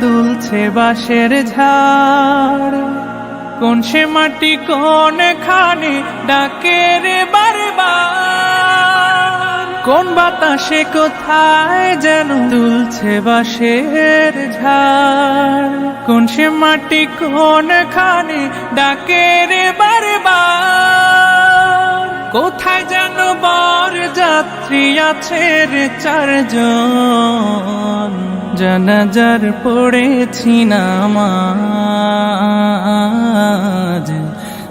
দুলছে বাঁশের ঝাড়। কোন সে মাটি, কোন খানে ডাকে রে বারবার। কোন বাতাসে কোথায় যেন দুলছে বাঁশের ঝাড়। কোন সে মাটি, কোন খানে ডাকে রে বারবার। কোথায় যেন বর যাত্রী আছে রে চারজন। জানাজার পড়েছি নামাজ।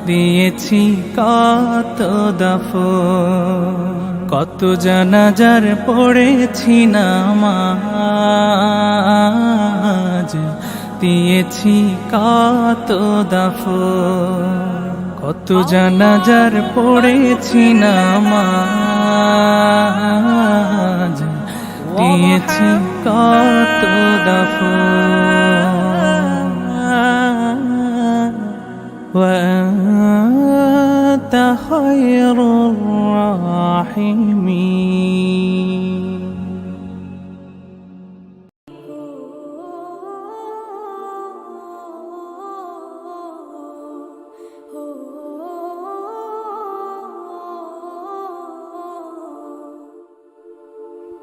দিয়েছি কত দফ কত জানাজার পড়েছি নামাজ। দিয়েছি কত দফ কত জানাজার পড়েছি নামাজ। দিয়েছি কত দফ وأنت خير الراحمين